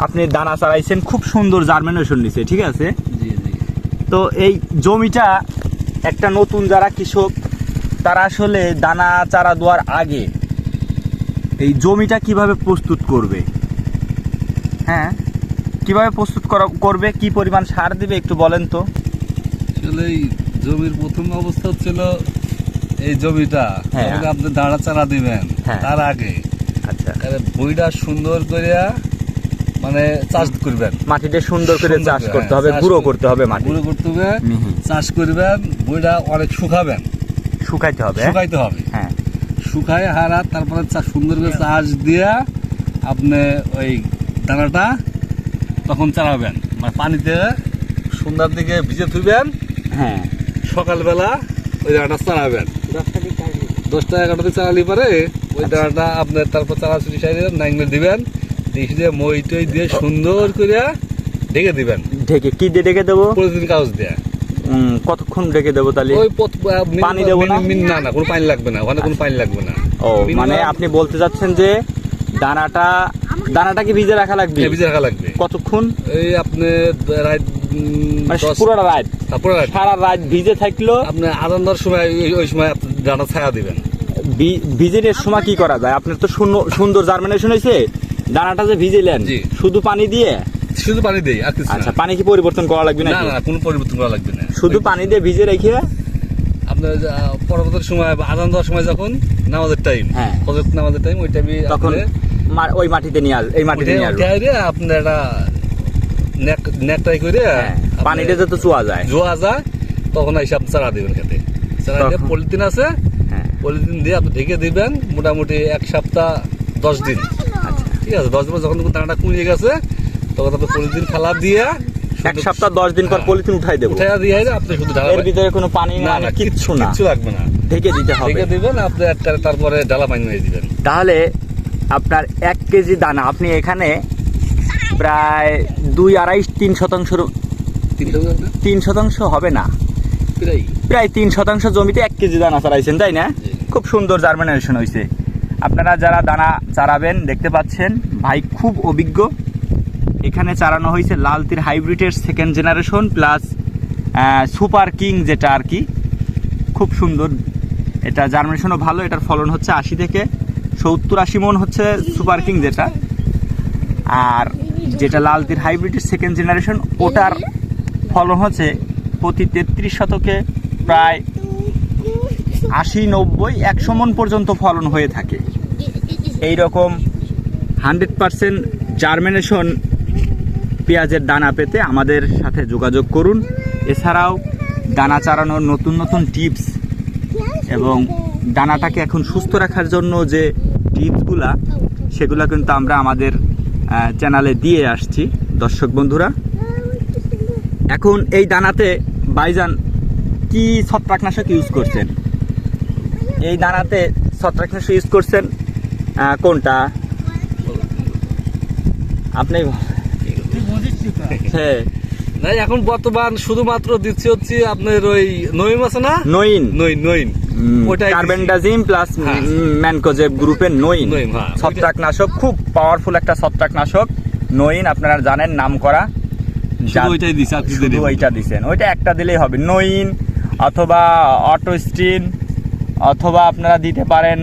আপনি দানা চালাইছেন খুব সুন্দর জার্মিনেশন নিছে ঠিক আছে? জি জি। তো এই জমিটা একটা নতুন যারা কৃষক তারা আসলে দানা চারা দেওয়ার আগে এই জমিটা কীভাবে প্রস্তুত করবে? হ্যাঁ? কীভাবে প্রস্তুত করা- করবে? কি পরিমাণ সার দিবে একটু বলেন তো। আসলে এই জমির প্রথম অবস্থা হচ্ছিল এই জমিটা। হ্যাঁ। আপনি দাঁড়া চারা দিবেন হ্যাঁ। তার আগে। আচ্ছা। বইটা সুন্দর করে মানে চাষ করবেন। মাটিটা সুন্দর করে চাষ করতে হ্যাঁ, হবে গুঁড়ো করতে হবে মাটি। গুঁড়ো করতে হবে চাষ করবেন ভুঁইটা অনেক শুকাবেন। শুকাইতে হবে শুকাইতে হবে। হ্যাঁ। শুকায় হারা তারপরে সুন্দর করে চাষ দিয়া আপনি ওই দানাটা তখন চালাবেন। মানে পানিতে সন্ধ্যার দিকে ভিজে থুবেন হ্যাঁ। সকালবেলা ওই দানাটা চালাবেন। দশটা এগারোটা চালালি পরে ওই আচ্ছা। দানাটা আপনার তারপর চালাচুরি সাইডে নাইঙ্গলে দিবেন। দিয়ে দিয়ে মই টই দিয়ে সুন্দর করে ঢেকে দিবেন। ঢেকে কি দিয়ে ঢেকে দেবো? প্রতিদিন কাগজ দিয়ে। কতক্ষণ ঢেকে দেবো তাহলে? ওই পথ- আহ, মিনিমাম- পানি দেবো না? না না কোনো পানি লাগবে না ওখানে কোনো পানি লাগবে না। ও মানে আপনি বলতে চাচ্ছেন যে দানাটা দানাটা কি ভিজে রাখা লাগবে? হ্যাঁ, ভিজে রাখা লাগবে। কতক্ষণ? এই আপনি রাত মানে রাত। সারা রাত ভিজে থাকল। আপনি আদান সময় ওই- সময় আপনি ডানা ছায়া দিবেন। ভিজের সময় কি করা যায়? আপনার তো সুন্দর জার্মিনেশন হয়েছে দানাটা যে ভিজিলেন। শুধু পানি দিয়ে? শুধু পানি দিয়ে আর কিছু আচ্ছা পানি কি পরিবর্তন করা লাগবে না না কোনো পরিবর্তন করা লাগবে না। শুধু পানি দিয়ে ভিজে রেখে? আপনার পরবর্তী সময় আদান দেওয়ার সময় যখন নামাজের টাইম হ্যাঁ। নামাজের টাইম ওই টাইমে তখন ওই মাটিতে নিয়ে আস এই মাটিতে নিয়ে আসব আপনি একটা নেক নেকটাই করে পানিতে যত চুয়া যায়। জোয়া যায় তখন এসে আপনি চারা দিবেন খেতে। চারা দিয়ে পলিথিন আছে হ্যাঁ। পলিথিন দিয়ে আপনি ঢেকে দিবেন মোটামুটি এক সপ্তাহ দশ দিন। ঠিক আছে দশ দিন পর যখন দানাটা কমিয়ে গেছে তখন আপনি পলিথিন খালা দিয়ে এক সপ্তাহ দশ দিন পর হ্যাঁ। পলিথিন উঠাই দেবো। উঠে দিয়ে আপনি শুধু এর ভিতরে কোনো পানি না কিচ্ছু না কিচ্ছু লাগবে না। ঢেকে দিতে হবে। ঢেকে দিবেন আপনি একটা তারপরে ডালা পানি মেরে দিবেন। তাহলে আপনার এক কেজি দানা আপনি এখানে প্রায় দুই আড়াই তিন শতাংশ? তিন শতাংশ হবে না। প্রায়। প্রায় তিন শতাংশ জমিতে এক কেজি দানা চারাইছেন তাই না? খুব সুন্দর জার্মিনেশন হয়েছে আপনারা যারা দানা চারাবেন, দেখতে পাচ্ছেন, ভাই খুব অভিজ্ঞ। এখানে চারানো হয়েছে Lal Teer হাইব্রিডের second generation plus super king যেটা আর কি। খুব সুন্দর। এটা জার্মিনেশনও ভালো, এটার ফলন হচ্ছে আশি থেকে সত্তর আশি মন হচ্ছে সুপার কিং যেটা। আর যেটা লাল তীর হাইব্রিডের সেকেন্ড জেনারেশন ওটার ফলন হচ্ছে প্রতি তেত্রিশ শতকে প্রায় আশি, নব্বই, একশো মন পর্যন্ত ফলন হয়ে থাকে। এই রকম হান্ড্রেড পারসেন্ট জার্মিনেশন পেঁয়াজের দানা পেতে আমাদের সাথে যোগাযোগ করুন। এছাড়াও দানা চারানোর নতুন নতুন টিপস এবং দানাটাকে এখন সুস্থ রাখার জন্য যে টিপসগুলা সেগুলো কিন্তু আমরা আমাদের চ্যানেলে দিয়ে আসছি। দর্শক বন্ধুরা, এখন এই দানাতে বাইজান কি ছত্রাকনাশক ইউজ করছেন? এই দানাতে ছত্রাকনাশক ইউজ করছেন কোনটা? আপনি হ্যাঁ। না এখন বর্তমান শুধুমাত্র দিচ্ছি হচ্ছে আপনার ওই নইম আছে না? নইন। নইন। নইন ওটাই কার্বেন্ডাজিম প্লাস হ্যাঁ। ম্যানকোজেব গ্রুপের নইন। হ্যাঁ। ছত্রাকনাশক খুব পাওয়ারফুল একটা ছত্রাকনাশক। নইন আপনারা জানেন নাম করা ওইটাই দিছি। ওইটা দিছেন। ওইটা একটা দিলেই হবে। নইন অথবা অটোস্টিন অথবা আপনারা দিতে পারেন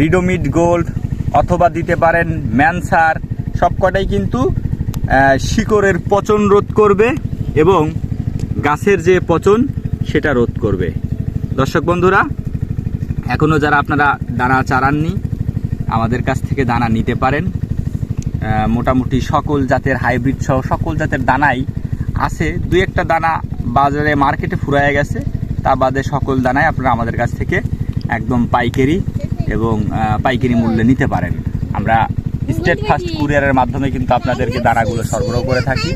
রিডোমিড গোল্ড অথবা দিতে পারেন ম্যানসার সবকটাই কিন্তু শিকড়ের পচন রোধ করবে এবং গাছের যে পচন সেটা রোধ করবে। দর্শক বন্ধুরা এখনও যারা আপনারা দানা চারাননি, আমাদের কাছ থেকে দানা নিতে পারেন। মোটামুটি সকল জাতের হাইব্রিড সহ সকল জাতের দানাই আছে। দুই একটা দানা বাজারে মার্কেটে ফুরায় গেছে। তা বাদে সকল দানায় আপনারা আমাদের কাছ থেকে একদম পাইকারি এবং পাইকারি মূল্যে নিতে পারেন। আমরা স্টেট ফার্স্ট কুরিয়ারের মাধ্যমে কিন্তু আপনাদেরকে দানাগুলো সরবরাহ করে থাকি।